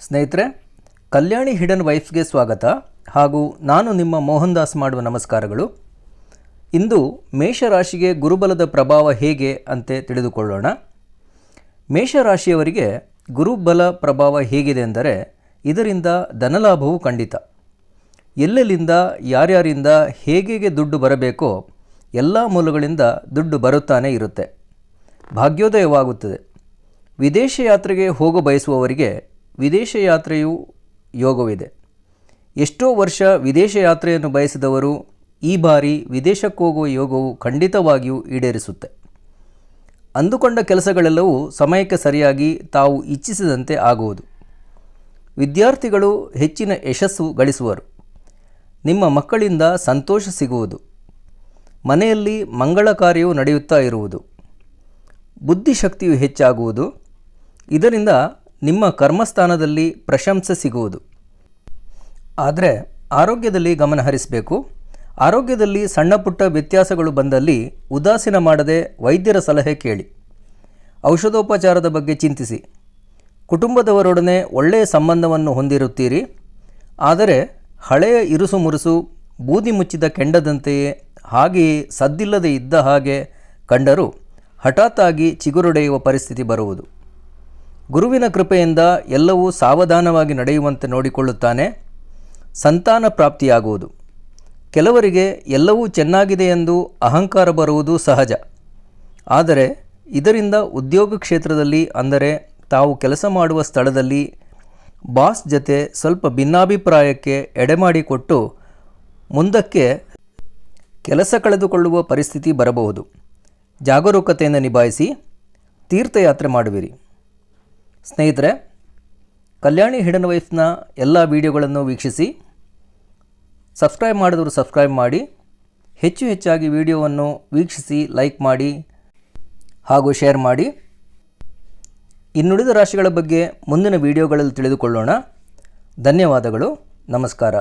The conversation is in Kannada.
ಸ್ನೇಹಿತರೆ, ಕಲ್ಯಾಣಿ ಹಿಡನ್ ವೈಫ್ಸ್ಗೆ ಸ್ವಾಗತ ಹಾಗೂ ನಾನು ನಿಮ್ಮ ಮೋಹನ್ ದಾಸ್ ಮಾಡುವ ನಮಸ್ಕಾರಗಳು. ಇಂದು ಮೇಷರಾಶಿಗೆ ಗುರುಬಲದ ಪ್ರಭಾವ ಹೇಗೆ ಅಂತೆ ತಿಳಿದುಕೊಳ್ಳೋಣ. ಮೇಷರಾಶಿಯವರಿಗೆ ಗುರುಬಲ ಪ್ರಭಾವ ಹೇಗಿದೆ ಎಂದರೆ ಇದರಿಂದ ಧನಲಾಭವು ಖಂಡಿತ. ಎಲ್ಲೆಲ್ಲಿಂದ, ಯಾರ್ಯಾರಿಂದ ಹೇಗೆ ದುಡ್ಡು ಬರಬೇಕೋ ಎಲ್ಲ ಮೂಲಗಳಿಂದ ದುಡ್ಡು ಬರುತ್ತಾನೆ ಇರುತ್ತೆ. ಭಾಗ್ಯೋದಯವಾಗುತ್ತದೆ. ವಿದೇಶ ಯಾತ್ರೆಗೆ ಹೋಗ ಬಯಸುವವರಿಗೆ ವಿದೇಶ ಯಾತ್ರೆಯು ಯೋಗವಿದೆ. ಎಷ್ಟೋ ವರ್ಷ ವಿದೇಶ ಯಾತ್ರೆಯನ್ನು ಬಯಸಿದವರು ಈ ಬಾರಿ ವಿದೇಶಕ್ಕೋಗುವ ಯೋಗವು ಖಂಡಿತವಾಗಿಯೂ ಈಡೇರಿಸುತ್ತೆ. ಅಂದುಕೊಂಡ ಕೆಲಸಗಳೆಲ್ಲವೂ ಸಮಯಕ್ಕೆ ಸರಿಯಾಗಿ ತಾವು ಇಚ್ಛಿಸಿದಂತೆ ಆಗುವುದು. ವಿದ್ಯಾರ್ಥಿಗಳು ಹೆಚ್ಚಿನ ಯಶಸ್ಸು ಗಳಿಸುವರು. ನಿಮ್ಮ ಮಕ್ಕಳಿಂದ ಸಂತೋಷ ಸಿಗುವುದು. ಮನೆಯಲ್ಲಿ ಮಂಗಳ ಕಾರ್ಯವು ನಡೆಯುತ್ತಾ ಇರುವುದು. ಬುದ್ಧಿಶಕ್ತಿಯು ಹೆಚ್ಚಾಗುವುದು. ಇದರಿಂದ ನಿಮ್ಮ ಕರ್ಮಸ್ಥಾನದಲ್ಲಿ ಪ್ರಶಂಸೆ ಸಿಗುವುದು. ಆದರೆ ಆರೋಗ್ಯದಲ್ಲಿ ಗಮನ ಹರಿಸಬೇಕು. ಆರೋಗ್ಯದಲ್ಲಿ ಸಣ್ಣ ಪುಟ್ಟ ವ್ಯತ್ಯಾಸಗಳು ಬಂದಲ್ಲಿ ಉದಾಸೀನ ಮಾಡದೆ ವೈದ್ಯರ ಸಲಹೆ ಕೇಳಿ. ಔಷಧೋಪಚಾರದ ಬಗ್ಗೆ ಚಿಂತಿಸಿ. ಕುಟುಂಬದವರೊಡನೆ ಒಳ್ಳೆಯ ಸಂಬಂಧವನ್ನು ಹೊಂದಿರುತ್ತೀರಿ. ಆದರೆ ಹಳೆಯ ಇರುಸು ಮುರುಸು, ಬೂದಿ ಮುಚ್ಚಿದ ಕೆಂಡದಂತೆಯೇ ಹಾಗೆಯೇ ಸದ್ದಿಲ್ಲದೆ ಇದ್ದ ಹಾಗೆ ಕಂಡರೂ ಹಠಾತ್ತಾಗಿ ಚಿಗುರೊಡೆಯುವ ಪರಿಸ್ಥಿತಿ ಬರುವುದು. ಗುರುವಿನ ಕೃಪೆಯಿಂದ ಎಲ್ಲವೂ ಸಾವಧಾನವಾಗಿ ನಡೆಯುವಂತೆ ನೋಡಿಕೊಳ್ಳುತ್ತಾನೆ, ಸಂತಾನ ಪ್ರಾಪ್ತಿಯಾಗುವುದು. ಕೆಲವರಿಗೆ ಎಲ್ಲವೂ ಚೆನ್ನಾಗಿದೆ ಎಂದು ಅಹಂಕಾರ ಬರುವುದು ಸಹಜ. ಆದರೆ ಇದರಿಂದ ಉದ್ಯೋಗ ಕ್ಷೇತ್ರದಲ್ಲಿ ಅಂದರೆ ತಾವು ಕೆಲಸ ಮಾಡುವ ಸ್ಥಳದಲ್ಲಿ ಬಾಸ್ ಜತೆ ಸ್ವಲ್ಪ ಭಿನ್ನಾಭಿಪ್ರಾಯಕ್ಕೆ ಎಡೆಮಾಡಿಕೊಟ್ಟು ಮುಂದಕ್ಕೆ ಕೆಲಸ ಕಳೆದುಕೊಳ್ಳುವ ಪರಿಸ್ಥಿತಿ ಬರಬಹುದು. ಜಾಗರೂಕತೆಯಿಂದ ನಿಭಾಯಿಸಿ ತೀರ್ಥಯಾತ್ರೆ ಮಾಡುವಿರಿ. ಸ್ನೇಹಿತರೆ, ಕಲ್ಯಾಣಿ ಹಿಡನ್ ವೈಫ್ನ ಎಲ್ಲ ವಿಡಿಯೋಗಳನ್ನು ವೀಕ್ಷಿಸಿ, ಸಬ್ಸ್ಕ್ರೈಬ್ ಮಾಡಿದವರು ಸಬ್ಸ್ಕ್ರೈಬ್ ಮಾಡಿ, ಹೆಚ್ಚು ಹೆಚ್ಚಾಗಿ ವಿಡಿಯೋವನ್ನು ವೀಕ್ಷಿಸಿ, ಲೈಕ್ ಮಾಡಿ ಹಾಗೂ ಶೇರ್ ಮಾಡಿ. ಇನ್ನುಳಿದ ರಾಶಿಗಳ ಬಗ್ಗೆ ಮುಂದಿನ ವಿಡಿಯೋಗಳಲ್ಲಿ ತಿಳಿದುಕೊಳ್ಳೋಣ. ಧನ್ಯವಾದಗಳು, ನಮಸ್ಕಾರ.